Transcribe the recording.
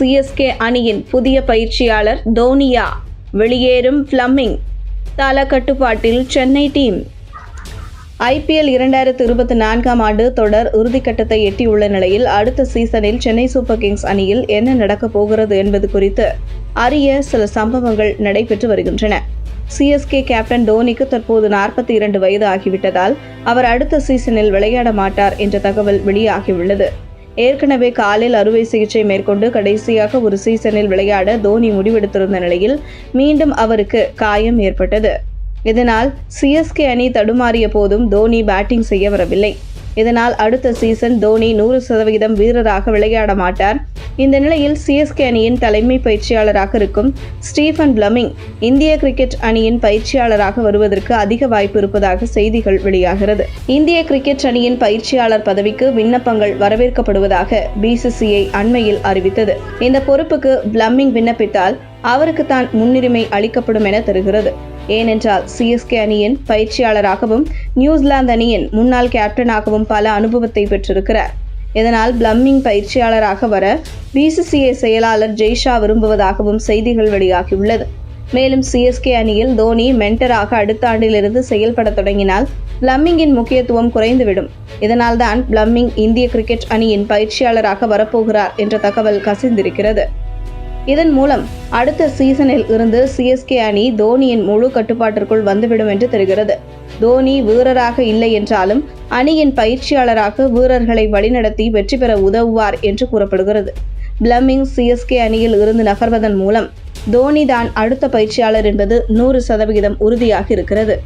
CSK அணியின் புதிய பயிற்சியாளர் தோனியா வெளியேறும் ஃப்ளம்மிங் தல கட்டுப்பாட்டில் சென்னை டீம். ஐபிஎல் இரண்டாயிரத்து இருபத்தி நான்காம் ஆண்டு தொடர் இறுதிக்கட்டத்தை எட்டியுள்ள நிலையில் அடுத்த சீசனில் சென்னை சூப்பர் கிங்ஸ் அணியில் என்ன நடக்கப் போகிறது என்பது குறித்து அறிய சில சம்பவங்கள் நடைபெற்று வருகின்றன. சிஎஸ்கே கேப்டன் தோனிக்கு தற்போது நாற்பத்தி இரண்டு வயது ஆகிவிட்டதால் அவர் அடுத்த சீசனில் விளையாட மாட்டார் என்ற தகவல் வெளியாகியுள்ளது. ஏற்கனவே காலில் அறுவை சிகிச்சை மேற்கொண்டு கடைசியாக ஒரு சீசனில் விளையாட தோனி முடிவெடுத்திருந்த நிலையில் மீண்டும் அவருக்கு காயம் ஏற்பட்டது. இதனால் சிஎஸ்கே அணி தடுமாறிய போதும் தோனி பேட்டிங் செய்ய வரவில்லை. இதனால் அடுத்த சீசன் தோனி நூறு சதவீதம் வீரராக விளையாட மாட்டார். இந்த நிலையில் சிஎஸ்கே அணியின் தலைமை பயிற்சியாளராக இருக்கும் ஸ்டீஃபன் பிளமிங் இந்திய கிரிக்கெட் அணியின் பயிற்சியாளராக வருவதற்கு அதிக வாய்ப்பு இருப்பதாக செய்திகள் வெளியாகிறது. இந்திய கிரிக்கெட் அணியின் பயிற்சியாளர் பதவிக்கு விண்ணப்பங்கள் வரவேற்கப்படுவதாக பிசிசிஐ அண்மையில் அறிவித்தது. இந்த பொறுப்புக்கு பிளம்மிங் விண்ணப்பித்தால் அவருக்கு தான் முன்னுரிமை அளிக்கப்படும் என தெரிகிறது. ஏனென்றால் சிஎஸ்கே அணியின் பயிற்சியாளராகவும் நியூசிலாந்து அணியின் முன்னாள் கேப்டனாகவும் பல அனுபவத்தை பெற்றிருக்கிறார். இதனால் பிளம்மிங் பயிற்சியாளராக வர பிசிசிஐ செயலாளர் ஜெய்ஷா விரும்புவதாகவும் செய்திகள் வெளியாகியுள்ளது. மேலும் சிஎஸ்கே அணியில் தோனி மென்டராக அடுத்த ஆண்டிலிருந்து செயல்பட தொடங்கினால் பிளம்மிங்கின் முக்கியத்துவம் குறைந்துவிடும். இதனால்தான் பிளம்மிங் இந்திய கிரிக்கெட் அணியின் பயிற்சியாளராக வரப்போகிறார் என்ற தகவல் கசிந்திருக்கிறது. இதன் மூலம் அடுத்த சீசனில் இருந்து சிஎஸ்கே அணி தோனியின் முழு கட்டுப்பாட்டிற்குள் வந்துவிடும் என்று தெரிகிறது. தோனி வீரராக இல்லை என்றாலும் அணியின் பயிற்சியாளராக வீரர்களை வழிநடத்தி வெற்றி பெற உதவுவார் என்று கூறப்படுகிறது. பிளம்மிங் சிஎஸ்கே அணியில் இருந்து நகர்வதன் மூலம் தோனி தான் அடுத்த பயிற்சியாளர் என்பது நூறு சதவிகிதம் உறுதியாக இருக்கிறது.